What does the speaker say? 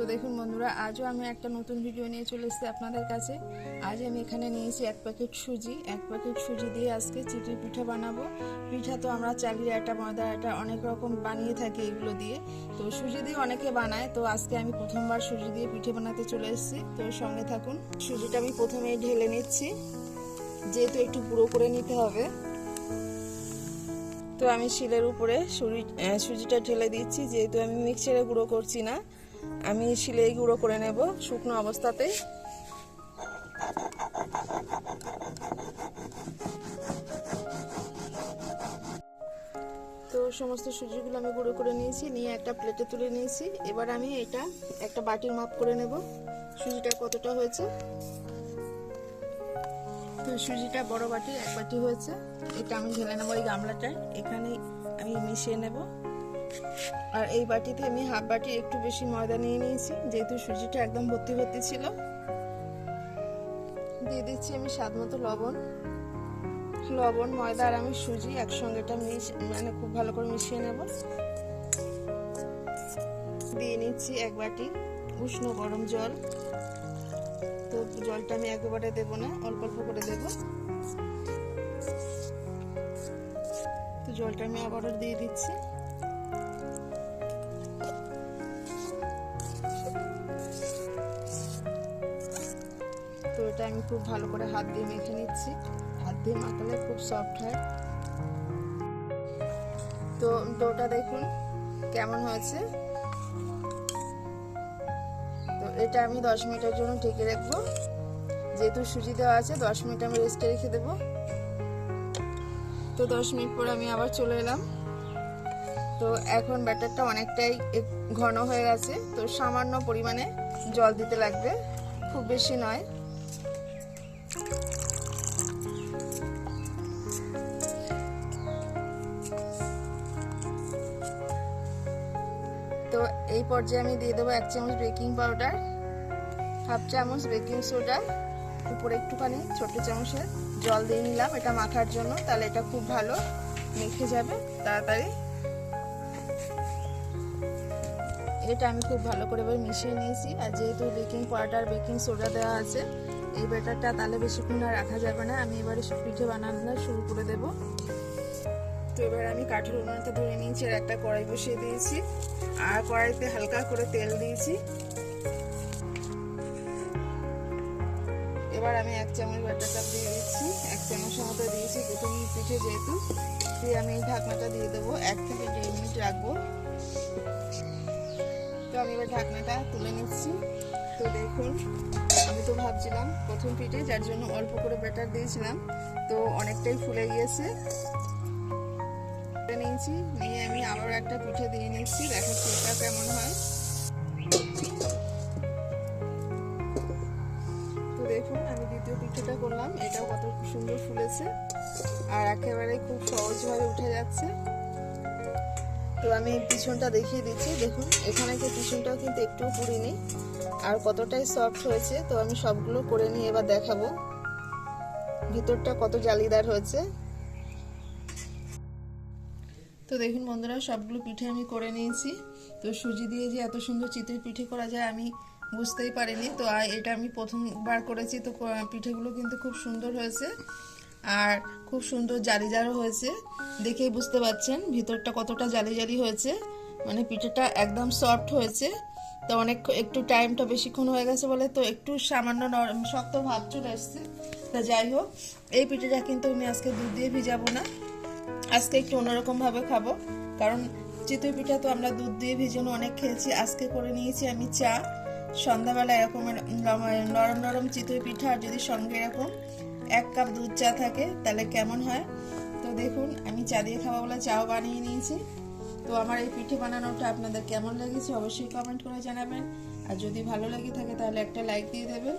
তো দেখুন বন্ধুরা, আজও আমি একটা নতুন ভিডিও নিয়ে চলে এসেছি আপনাদের কাছে। আজ আমি এখানে নিয়েছি এক প্যাকেট সুজি। এক প্যাকেট সুজি দিয়ে আজকে চিটির পিঠা বানাবো। পিঠা তো আমরা চালের আটা ময়দা আটা অনেক রকম বানিয়ে থাকি এগুলো দিয়ে। তো সুজি দিয়ে অনেকে বানায়, তো আজকে আমি প্রথমবার সুজি দিয়ে পিঠে বানাতে চলে এসেছি। তো সঙ্গে থাকুন, সুজিটা আমি প্রথমেই ঢেলে নিচ্ছি। যেহেতু একটু গুঁড়ো করে নিতে হবে। তো আমি শিলের উপরে সুজি সুজিটা ঢেলে দিচ্ছি। যেহেতু আমি মিক্সারে গুঁড়ো করছি না আমি শিলেই গুঁড়ো করে নেব শুকনো অবস্থাতেই তো সমস্ত সুজিগুলো আমি গুঁড়ো করে নিয়েছি, নিয়ে একটা প্লেটে তুলে নিয়েছি। এবার আমি এটা একটা বাটির মাপ করে নেব, সুজিটা কতটা হয়েছে। তো সুজিটা বড় বাটি এক বাটি হয়েছে, এটা আমি ঢেলে নেব এই গামলাটায়। এখানে আমি মিশিয়ে নেব। আর এই বাটিতে আমি হাফ বাটি একটু বেশি ময়দা নিয়ে নিয়েছি, যেহেতু সুজিটা একদম ভর্তি ভর্তি ছিল। দিয়ে দিচ্ছি আমি স্বাদ মতো লবণ। লবণ, ময়দা আর আমি সুজি একসঙ্গে এটা মিশ মানে খুব ভালো করে মিশিয়ে নেব। দিয়ে নিচ্ছি এক বাটি উষ্ণ গরম জল। তো জলটা আমি একেবারে দেবো না, অল্প অল্প করে দেব। তো জলটা আমি আবারও দিয়ে দিচ্ছি। এটা আমি খুব ভালো করে হাত দিয়ে মেখে নিচ্ছি। হাত দিয়ে মাখালে খুব সফট হয়। তো ডোটা দেখুন কেমন হয়েছে। তো এটা আমি দশ মিনিটের জন্য ঢেকে রাখব। যেহেতু সুজি দেওয়া আছে, দশ মিনিট আমি রেস্টে রেখে দেবো। তো দশ মিনিট পর আমি আবার চলে এলাম। তো এখন ব্যাটারটা অনেকটাই ঘন হয়ে গেছে। তো সামান্য পরিমাণে জল দিতে লাগবে। খুব বেশি নয়। তো এই পর্যায়ে আমি দিয়ে দেবো এক চামচ বেকিং পাউডার, হাফ চামচ বেকিং সোডা, উপরে একটুখানি ছোট চামচের জল দিয়ে নিলাম, এটা মাখার জন্য, তাহলে এটা খুব ভালো মেখে যাবে, তাড়াতাড়ি। এটা আমি খুব ভালো করে মিশিয়ে নিয়েছি, আর যেহেতু বেকিং পাউডার, বেকিং সোডা দেওয়া আছে এই ব্যাটারটা তাহলে বেশিক্ষণ আর রাখা যাবে না। আমি এবারে পিঠে বানানো শুরু করে দেব। তো এবার আমি কাঠের উনুনটা ধরে নিয়েছি আর একটা কড়াই বসিয়ে দিয়েছি। আর কড়াইতে হালকা করে তেল দিয়েছি। এবার আমি এক চামচ বাটারটা দিয়ে দিচ্ছি। এক চামচের মতো দিয়েছি প্রথম পিঠে যেহেতু। দিয়ে আমি এই ঢাকনাটা দিয়ে দেবো। এক থেকে দেড় মিনিট রাখব। তো আমি এবার ঢাকনাটা তুলে নিচ্ছি। তো দেখুন, আমি তো ভাবছিলাম প্রথম পিঠে, যার জন্য অল্প করে ব্যাটার দিয়েছিলাম। তো অনেকটাই ফুলে গিয়েছে। নিয়েছি, নিয়ে আমি আবার একটা পিঠে দিয়ে নিচ্ছি দেখাচ্ছি এটা কেমন হয়। তো দেখুন, আমি দ্বিতীয় পিঠেটা করলাম, এটাও কত সুন্দর ফুলেছে। আর একেবারে খুব সহজভাবে উঠে যাচ্ছে। তো আমি পিছনটা দেখিয়ে দিচ্ছি, দেখুন, এখানে পিছনটাও কিন্তু একটু পুড়িনি। আর কতটাই সফট হয়েছে, তো আমি সবগুলো করে নিয়ে এবার দেখাবো। ভিতরটা কত জালিদার হয়েছে। তো দেখুন বন্ধুরা, সবগুলো পিঠে আমি করে নিয়েছি। তো সুজি দিয়ে যে এত সুন্দর চিতই পিঠে করা যায়, আমি বুঝতেই পারিনি। তো এটা আমি প্রথমবার করেছি, তো পিঠেগুলো কিন্তু খুব সুন্দর হয়েছে। আর খুব সুন্দর জালি জারও হয়েছে। দেখেই বুঝতে পারছেন ভিতরটা কতটা জালি জালি হয়েছে। মানে পিঠেটা একদম সফট হয়েছে। তো অনেক একটু টাইমটা বেশিক্ষণ হয়ে গেছে বলে তো একটু সামান্য শক্ত ভাব চলে এসছে তা যাই হোক, এই পিঠেটা কিন্তু আমি আজকে দুধ দিয়ে ভিজাবো না। আজকে একটু অন্যরকমভাবে খাব। কারণ চিতই পিঠা তো আমরা দুধ দিয়ে ভিজানো অনেক খেয়েছি। আজকে করে নিয়েছি আমি চা। সন্ধ্যাবেলা এরকম নরম নরম চিতই পিঠা আর যদি সঙ্গে এরকম এক কাপ দুধ চা থাকে, তাহলে কেমন হয়? তো দেখুন, আমি চা দিয়ে খাওয়া বলে চাও বানিয়ে নিয়েছি। তো আমার এই পিঠে বানানোটা আপনাদের কেমন লেগেছে অবশ্যই কমেন্ট করে জানাবেন। আর যদি ভালো লেগে থাকে তাহলে একটা লাইক দিয়ে দেবেন।